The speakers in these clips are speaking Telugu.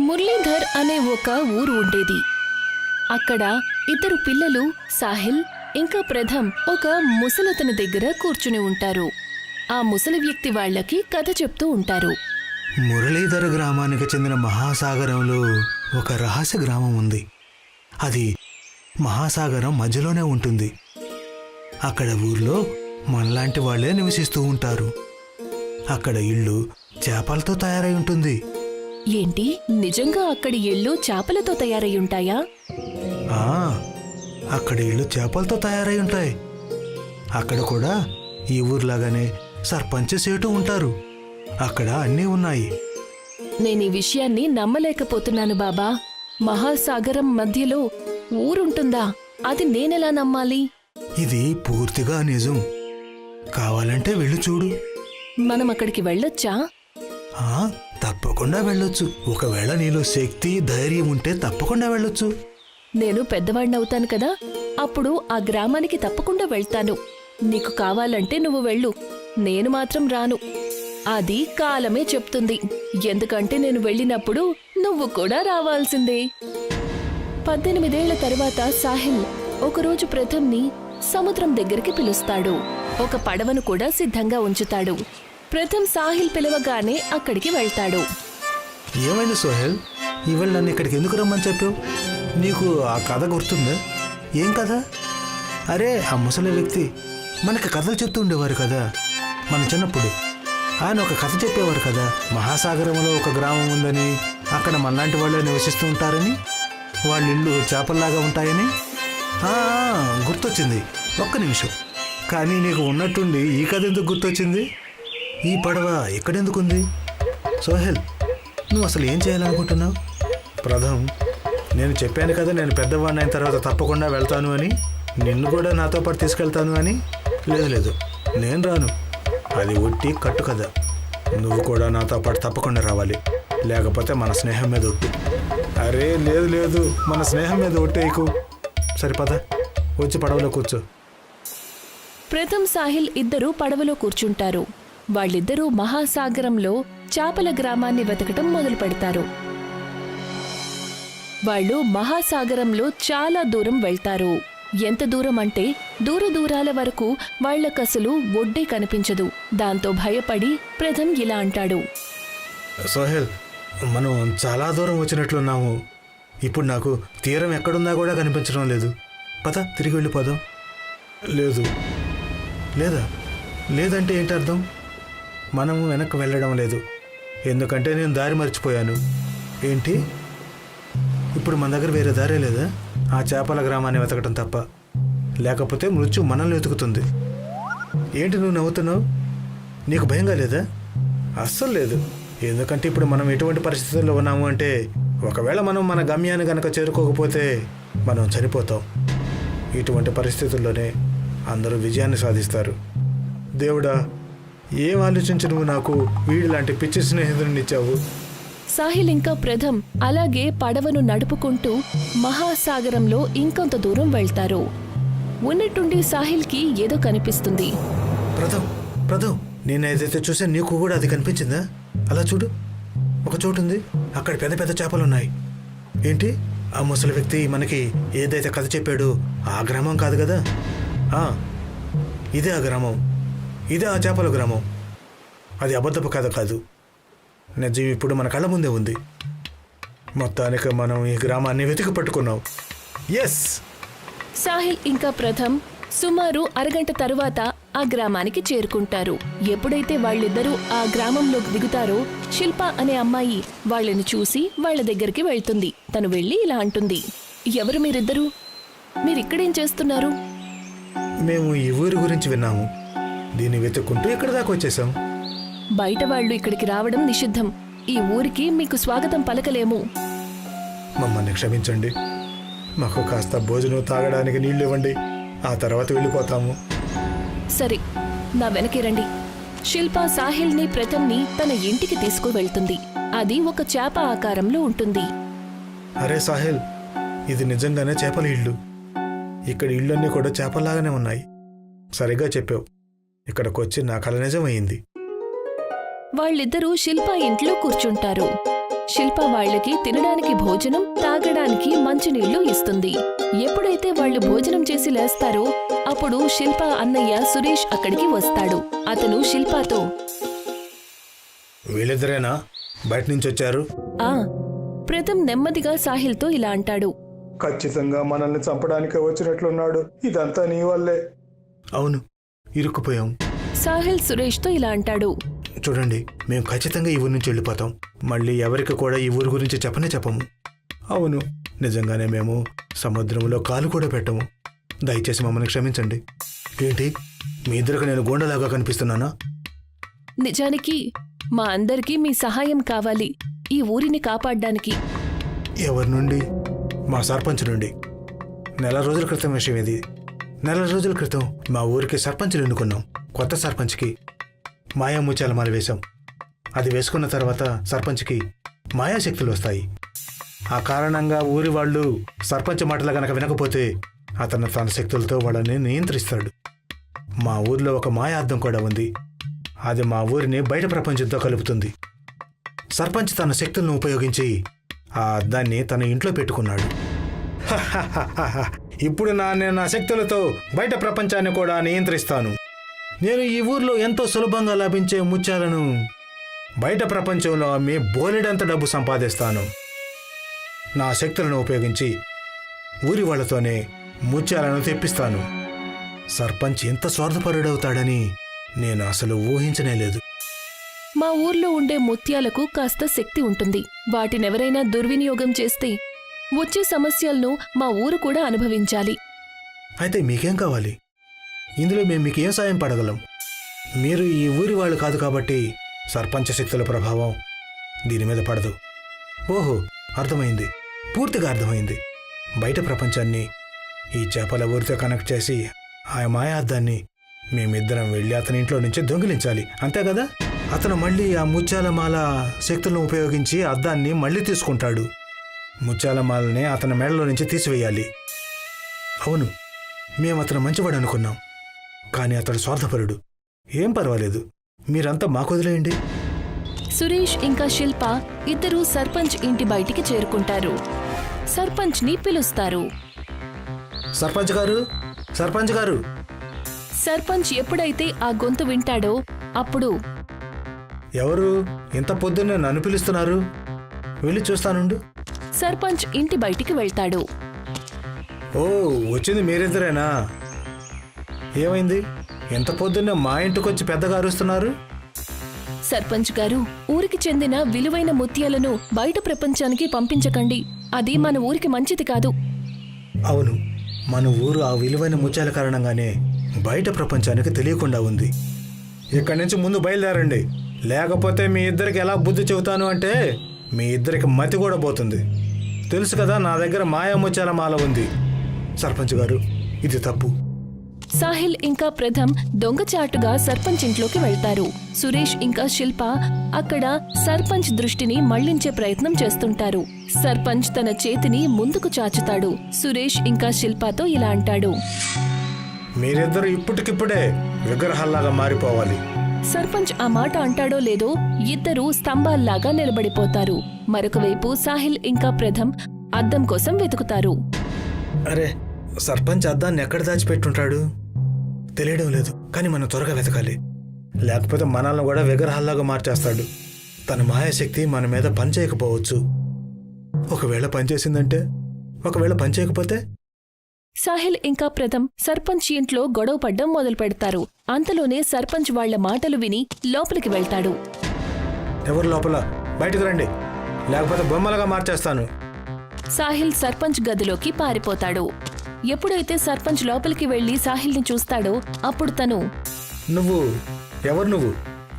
మురళీధర్ అనే ఒక ఊరు ఉండేది. అక్కడ ఇద్దరు పిల్లలు సాహిల్ ఇంకా ప్రథమ్ ఒక ముసలతని దగ్గర కూర్చుని ఉంటారు. ఆ ముసలి వ్యక్తి వాళ్ళకి కథ చెప్తూ ఉంటారు. మురళీధర గ్రామానికి చెందిన మహాసాగరంలో ఒక రహస్య గ్రామం ఉంది. అది మహాసాగరం మధ్యలోనే ఉంటుంది. అక్కడ ఊర్లో మనలాంటి వాళ్ళే నివసిస్తూ ఉంటారు. అక్కడ ఇల్లు చేపలతో తయారై ఉంటుంది. ఏంటి నిజంగా అక్కడి ఇళ్ళు చేపలతో తయారై ఉంటాయా? ఆ అక్కడ ఇళ్ళు చేపలతో తయారై ఉంటాయి. అక్కడ కూడా ఈ ఊర్లాగానే సర్పంచ్ సేటు ఉంటారు. అక్కడ అన్నీ ఉన్నాయి. నేను ఈ విషయాన్ని నమ్మలేకపోతున్నాను బాబా. మహాసాగరం మధ్యలో ఊరుంటుందా? అది నేనెలా నమ్మాలి? ఇది పూర్తిగా నిజం. కావాలంటే వెళ్ళి చూడు. మనం అక్కడికి వెళ్ళొచ్చా? ఆ తప్పకుండా వెళ్ళొచ్చు. ఒకవేళ నీలో శక్తి ధైర్యం ఉంటే తప్పకుండా వెళ్ళొచ్చు. నేను పెద్దవాడినవుతాను కదా? అప్పుడు ఆ గ్రామానికి తప్పకుండా వెళ్తాను. నీకు కావాలంటే నువ్వు వెళ్ళు. నేను మాత్రం రాను. అది కాలమే చెప్తుంది. ఎందుకంటే నేను వెళ్ళినప్పుడు నువ్వు కూడా రావాల్సిందే. పద్దెనిమిదేళ్ళ తర్వాత సాహిల్ ఒకరోజు ప్రథమ్ని సముద్రం దగ్గరికి పిలుస్తాడు. ఒక పడవను కూడా సిద్ధంగా ఉంచుతాడు. ప్రథమ్ సాహిల్ పిలవగానే అక్కడికి వెళ్తాడు. ఏమైంది సోహెల్? ఇవాళ నన్ను ఇక్కడికి ఎందుకు రమ్మని చెప్పావు? నీకు ఆ కథ గుర్తుందా? ఏం కథ? అరే ఆ ముసలి వ్యక్తి మనకి కథలు చెప్తూ ఉండేవారు కదా. మన చిన్నప్పుడు ఆయన ఒక కథ చెప్పేవారు కదా. మహాసాగరంలో ఒక గ్రామం ఉందని అక్కడ మనలాంటి వాళ్ళు నివసిస్తూ ఉంటారని వాళ్ళ ఇల్లు చేపల్లాగా ఉంటాయని. గుర్తొచ్చింది. ఒక్క నిమిషం. కానీ నీకు ఉన్నట్టుండి ఈ కథ ఎందుకు గుర్తొచ్చింది? ఈ పడవ ఎక్కడెందుకుంది? సోహెల్ నువ్వు అసలు ఏం చేయాలనుకుంటున్నావు? ప్రథమ్ నేను చెప్పాను కదా నేను పెద్దవాడిని అయిన తర్వాత తప్పకుండా వెళ్తాను అని. నిన్ను కూడా నాతో పాటు తీసుకెళ్తాను అని. లేదు లేదు నేను రాను. అది ఒట్టి కట్టు కదా నువ్వు కూడా నాతో పాటు తప్పకుండా రావాలి. లేకపోతే మన స్నేహం మీద ఒట్టు. అరే లేదు లేదు మన స్నేహం మీద ఒట్టేయకు సరిపద వచ్చి పడవలో కూర్చో. ప్రథమ్ సాహిల్ ఇద్దరూ పడవలో కూర్చుంటారు. వాళ్ళిద్దరూ మహాసాగరంలో చాపల గ్రామాన్ని వెతకటం మొదలు పెడతారు వాళ్ళు మహాసాగరంలో చాలా దూరం వెళ్తారు. ఎంత దూరం అంటే దూర దూరాల వరకు వాళ్ళకసలు ఒడ్డే కనిపించదు. దాంతో భయపడి ప్రథమ్ ఇలా అంటాడు. సోహెల్ మనం చాలా దూరం వచ్చినట్లున్నాము. ఇప్పుడు నాకు తీరం ఎక్కడున్నా కూడా కనిపించడం లేదు. పద తిరిగి వెళ్ళిపోదాం. లేదు. లేదా? లేదంటే ఏంటి అర్థం మనము వెనక్కి వెళ్ళడం లేదు. ఎందుకంటే నేను దారి మర్చిపోయాను. ఏంటి? ఇప్పుడు మన దగ్గర వేరే దారే లేదా? ఆ చేపల గ్రామాన్ని వెతకడం తప్ప. లేకపోతే మృత్యు మనల్ని వెతుకుతుంది. ఏంటి నువ్వు నవ్వుతున్నావు? నీకు భయంగా లేదా? అస్సలు లేదు. ఎందుకంటే ఇప్పుడు మనం ఎటువంటి పరిస్థితుల్లో ఉన్నాము అంటే ఒకవేళ మనం మన గమ్యాన్ని కనుక చేరుకోకపోతే మనం చనిపోతాం. ఇటువంటి పరిస్థితుల్లోనే అందరూ విజయాన్ని సాధిస్తారు. దేవుడా ఏం ఆలోచించి నువ్వు నాకు వీడి లాంటి పిచ్చి స్నేహితుడిని ఇచ్చావు? సాహిల్ ఇంకా ప్రథమ్ అలాగే పడవను నడుపుకుంటూ మహాసాగరంలో ఇంకొంత దూరం వెళ్తారు. ఉన్నట్టుండి సాహిల్కి ఏదో కనిపిస్తుంది. ప్రథమ్ ప్రథమ్ నేను ఏదైతే చూసా నీకు కూడా అది కనిపించిందా? అలా చూడు. ఒక చోటు ఉంది. అక్కడ పెద్ద పెద్ద చేపలు ఉన్నాయి. ఏంటి? ఆ ముసలి వ్యక్తి మనకి ఏదైతే కథ చెప్పాడో ఆ గ్రామం కాదు కదా? ఇదే ఆ గ్రామం. ఇదే ఆ చేపల గ్రామం. అది అబద్ధపు కథ కాదు. నిజం ఇప్పుడు మన కళ్ళ ముందే ఉంది. మొత్తానికి మనం ఈ గ్రామాన్ని వెతికి పట్టుకున్నాం. ఎస్ సాహిల్ ఇంకా ప్రథమ్ సుమారు అరగంట తరువాత ఆ గ్రామానికి చేరుకుంటారు. ఎప్పుడైతే వాళ్ళిద్దరూ ఆ గ్రామంలోకి దిగుతారో శిల్ప అనే అమ్మాయి వాళ్ళని చూసి వాళ్ళ దగ్గరికి వెళ్తుంది. తను వెళ్ళి ఇలా అంటుంది. ఎవరు మీరిద్దరూ? మీరిక్కడేం చేస్తున్నారు? మేము ఈ ఊరి గురించి విన్నాము. దీన్ని వెతుక్కుంటూ ఇక్కడ దాకా వచ్చేసాం బయట వాళ్ళు ఇక్కడికి రావడం నిషిద్ధం. ఈ ఊరికి మీకు స్వాగతం పలకలేము. మమ్మల్ని క్షమించండి. మాకు కాస్త భోజనం తాగడానికి నీళ్ళు ఇవ్వండి. ఆ తర్వాత వెళ్ళిపోతాము. సరే నా వెనకే రండి. శిల్ప సాహిల్ని ప్రథమ్ని తన ఇంటికి తీసుకువెళ్తుంది. అది ఒక చేప ఆకారంలో ఉంటుంది. అరే సాహిల్ ఇది నిజంగానే చేపల ఇల్లు ఇక్కడ ఇళ్ళన్నీ కూడా చేపల్లాగానే ఉన్నాయి. సరిగ్గా చెప్పావు. ఇక్కడికి వచ్చి నా కల నిజమైంది వాళ్ళిద్దరూ శిల్ప ఇంట్లో కూర్చుంటారు. శిల్ప వాళ్ళకి తినడానికి భోజనం తాగడానికి మంచినీళ్ళు ఇస్తుంది. ఎప్పుడైతే వాళ్ళు భోజనం చేసి లేస్తారో అప్పుడు శిల్ప అన్నయ్య సురేష్ అక్కడికి వస్తాడు. అతను శిల్పతో వీళ్ళిద్దరేనా? బయట నుంచి వచ్చారు ఆ ప్రథమ్ నెమ్మదిగా సాహిల్తో ఇలా అంటాడు. ఖచ్చితంగా మనల్ని చంపడానికి వచ్చినట్లున్నాడు. ఇదంతా నీ వల్లే. అవును. ఇరుక్కుపోయాం. సాహిల్ సురేష్తో ఇలా అంటాడు. చూడండి మేము ఖచ్చితంగా ఈ ఊరి నుంచి వెళ్ళిపోతాం. మళ్ళీ ఎవరికి కూడా ఈ ఊరి గురించి చెప్పనే చెప్పము అవును నిజంగానే మేము సముద్రంలో కాలు కూడా పెట్టము. దయచేసి మమ్మల్ని క్షమించండి. ఏంటి? మీ ఇద్దరికి నేను గోండలాగా కనిపిస్తున్నానా? నిజానికి మా అందరికీ మీ సహాయం కావాలి ఈ ఊరిని కాపాడ్డానికి. ఎవరి నుండి? మా సర్పంచ్ నుండి. నెల రోజుల క్రితం విషయం ఇది. నెల రోజుల క్రితం మా ఊరికి సర్పంచ్ని ఎన్నుకున్నాం. కొత్త సర్పంచ్కి మాయా ముత్యాల మాల వేశాం. అది వేసుకున్న తర్వాత సర్పంచ్కి మాయాశక్తులు వస్తాయి. ఆ కారణంగా ఊరి వాళ్ళు సర్పంచ్ మాటలు గనక వినకపోతే అతను తన శక్తులతో వాళ్ళని నియంత్రిస్తాడు. మా ఊరిలో ఒక మాయా అద్దం కూడా ఉంది. అది మా ఊరిని బయట ప్రపంచంతో కలుపుతుంది. సర్పంచ్ తన శక్తులను ఉపయోగించి ఆ అద్దాన్ని తన ఇంట్లో పెట్టుకున్నాడు. ఇప్పుడు నా నేను నా శక్తులతో బయట ప్రపంచాన్ని కూడా నియంత్రిస్తాను. నేను ఈ ఊర్లో ఎంతో సులభంగా లభించే ముత్యాలను బయట ప్రపంచంలో అమ్మి బోలెడంత డబ్బు సంపాదిస్తాను. నా శక్తులను ఉపయోగించి ఊరి వాళ్ళతోనే ముత్యాలను తెప్పిస్తాను. సర్పంచ్ ఎంత స్వార్థపరుడవుతాడని నేను అసలు ఊహించనే లేదు. మా ఊర్లో ఉండే ముత్యాలకు కాస్త శక్తి ఉంటుంది. వాటినెవరైనా దుర్వినియోగం చేస్తే వచ్చే సమస్యలను మా ఊరు కూడా అనుభవించాలి. అయితే మీకేం కావాలి? ఇందులో మేము మీకు ఏం సాయం పడగలం? మీరు ఈ ఊరి వాళ్ళు కాదు కాబట్టి సర్పంచ శక్తుల ప్రభావం దీని మీద పడదు. ఓహో అర్థమైంది. పూర్తిగా అర్థమైంది. బయట ప్రపంచాన్ని ఈ చేపల ఊరితో కనెక్ట్ చేసి ఆ మాయార్థాన్ని మేమిద్దరం వెళ్ళి అతని ఇంట్లో నుంచి దొంగిలించాలి. అంతే కదా? అతను మళ్ళీ ఆ ముత్యాల మాల శక్తులను ఉపయోగించి అద్దాన్ని మళ్ళీ తీసుకుంటాడు. ముత్యాల మాలని అతని మెడలో నుంచి తీసివేయాలి. అవును మేము అతను మంచివాడు అనుకున్నాం. కానీ అతడు స్వార్థపరుడు. ఏం పర్వాలేదు మీరంతా మాకు వదిలేయండి. సురేష్ ఇంకా శిల్ప ఇద్దరూ సర్పంచ్ ఇంటి బయటికి చేరుకుంటారు. సర్పంచ్ని పిలుస్తారు. సర్పంచ్ గారు సర్పంచ్ గారు. సర్పంచ్ ఎప్పుడైతే ఆ గొంతు వింటాడో అప్పుడు. ఎవరు? ఇంత పొద్దున్నే నన్ను పిలుస్తున్నారు. వెళ్ళి చూస్తానుండు. సర్పంచ్ ఇంటి బయటికి వెళ్తాడు. ఓ వచ్చింది మీరిద్దరేనా? ఏమైంది? ఇంత పొద్దున్నే మా ఇంటికొచ్చి పెద్దగా అరుస్తున్నారు? సర్పంచ్ గారు ఊరికి చెందిన విలువైన ముత్యాలను బయట ప్రపంచానికి పంపించకండి. అది మన ఊరికి మంచిది కాదు. అవును మన ఊరు ఆ విలువైన ముత్యాల కారణంగానే బయట ప్రపంచానికి తెలియకుండా ఉంది. ఇక్కడి నుంచి ముందు బయలుదేరండి. లేకపోతే మీ ఇద్దరికి ఎలా బుద్ధి చెబుతాను అంటే మీ ఇద్దరికి మతి కూడా పోతుంది. తెలుసు కదా నా దగ్గర మాయా ముత్యాల మాల ఉంది. సర్పంచ్ గారు ఇది తప్పు. సాహిల్ ఇంకా ప్రథమ్ దొంగచాటుగా సర్పంచ్ ఇంట్లోకి వెళ్తారు. సురేష్ ఇంకా శిల్ప అక్కడ సర్పంచ్ దృష్టిని మళ్ళించే ప్రయత్నం చేస్తుంటారు. సర్పంచ్ తన చేతిని ముందుకు చాచుతాడు. సురేష్ ఇంకా శిల్పతో ఇలా అంటాడు. మీరిద్దరు ఇప్పటికిప్పుడే విగ్రహాల్లాగా మారిపోవాలి. సర్పంచ్ ఆ మాట అంటాడో లేదో ఇద్దరూ స్తంభాల్లాగా నిలబడిపోతారు. మరొక వైపు సాహిల్ ఇంకా ప్రథమ్ అద్దం కోసం వెతుకుతారు. అరే సర్పంచ్ అద్దాన్ని ఎక్కడ దాచిపెట్టుంటాడు? తెలియడం లేదు కానీ మనం త్వరగా వెతకాలి. లేకపోతే మనల్ని కూడా విగ్రహాల్లాగా మార్చేస్తాడు. తన మాయాశక్తి మన మీద పనిచేయకపోవచ్చు. ఒకవేళ పనిచేసిందంటే ఒకవేళ పనిచేయకపోతే సాహిల్ ఇంకా ప్రథమ్ సర్పంచ్ ఇంట్లో గొడవ పడ్డం మొదలు పెడతారు. అంతలోనే సర్పంచ్ వాళ్ళ మాటలు విని లోపలికి వెళ్తాడు. ఎవరు లోపల? బయటకు రండి. లేకపోతే బొమ్మలుగా మార్చేస్తాను. సాహిల్ సర్పంచ్ గదిలోకి పారిపోతాడు. ఎప్పుడైతే సర్పంచ్ లోపలికి వెళ్ళి సాహిల్ని చూస్తాడో అప్పుడు తను నువ్వు? ఎవరు నువ్వు?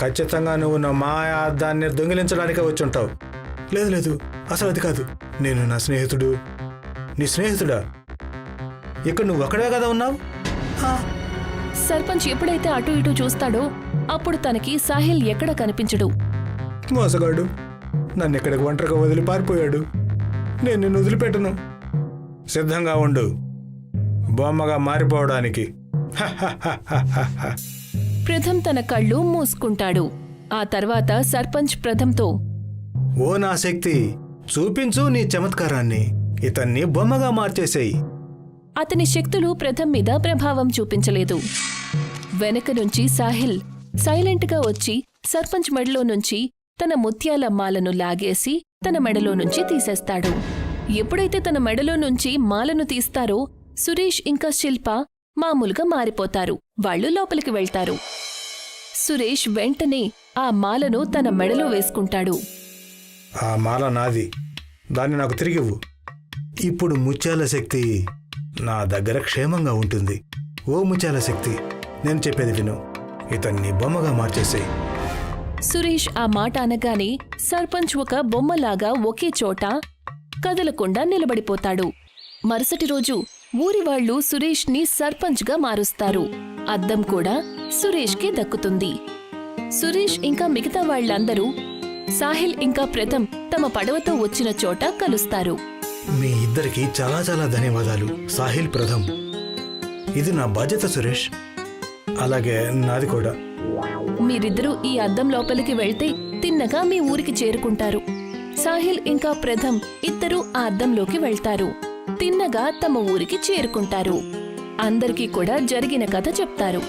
ఖచ్చితంగా నువ్వు నా మాయా దాన్ని దొంగిలించడానికే వచ్చి ఉంటావు లేదు లేదు అసలు అది కాదు. నేను నా స్నేహితుడు. నీ స్నేహితుడా? ఇక్కడ నువ్వు ఒక్కడే కదా ఉన్నావు? సర్పంచ్ ఎప్పుడైతే అటు ఇటు చూస్తాడో అప్పుడు తనకి సాహిల్ ఎక్కడ కనిపించడు. మోసగాడు. నన్ను ఇక్కడికి ఒంటరిగా వదిలి పారిపోయాడు. నేను నిన్ను వదిలిపెట్టను. సిద్ధంగా ఉండు. బొమ్మగా మారిపోవడానికి. హహహహహహ. ప్రథమ్ తన కళ్ళు మూసుకుంటాడు. ఆ తర్వాత సర్పంచ్ ప్రథమ్తో ఓ నా శక్తి చూపించు నీ చమత్కారాన్ని. ఇతన్ని బొమ్మగా మార్చేసేయి. అతని శక్తులు ప్రథమ్ మీద ప్రభావం చూపించలేదు. వెనక నుంచి సాహిల్ సైలెంట్గా వచ్చి సర్పంచ్ మెడలో నుంచి తన ముత్యాల మాలను లాగేసి తన మెడలో నుంచి తీసేస్తాడు. ఎప్పుడైతే తన మెడలో నుంచి మాలను తీస్తారో సురేష్ ఇంకా శిల్ప మామూలుగా మారిపోతారు. వాళ్ళు లోపలికి వెళ్తారు. సురేష్ వెంటనే ఆ మాలను తన మెడలో వేసుకుంటాడు. ఆ మాల నాది. దాన్ని నాకు తిరిగివ్వు. ఇప్పుడు ముత్యాల శక్తి నా దగ్గర క్షేమంగా ఉంటుంది. ఓ ముచాల శక్తి నేను చెప్పేది విను. ఇతన్ని బొమ్మగా మార్చేసే. సురేష్ ఆ మాట అనగానే సర్పంచ్ ఒక బొమ్మలాగా ఒకే చోట కదలకుండా నిలబడిపోతాడు. మరుసటి రోజు ఊరి వాళ్ళు సురేష్ని సర్పంచ్గా మారుస్తారు. అద్దం కూడా సురేష్కి దక్కుతుంది. సురేష్ ఇంకా మిగతా వాళ్ళందరూ సాహిల్ ఇంకా ప్రథమ్ తమ పడవతో వచ్చిన చోట కలుస్తారు. మీ ఇద్దరికి చాలా చాలా ధన్యవాదాలు సాహిల్ ప్రథమ్. ఇది నా బాధ్యత సురేష్. అలాగే నాది కూడా. మీరిద్దరూ ఈ అద్దం లోపలికి వెళ్తే తిన్నగా మీ ఊరికి చేరుకుంటారు. సాహిల్ ఇంకా ప్రథమ్ ఇద్దరూ ఆ అద్దంలోకి వెళ్తారు. తిన్నగా తమ ఊరికి చేరుకుంటారు. అందరికీ కూడా జరిగిన కథ చెప్తారు.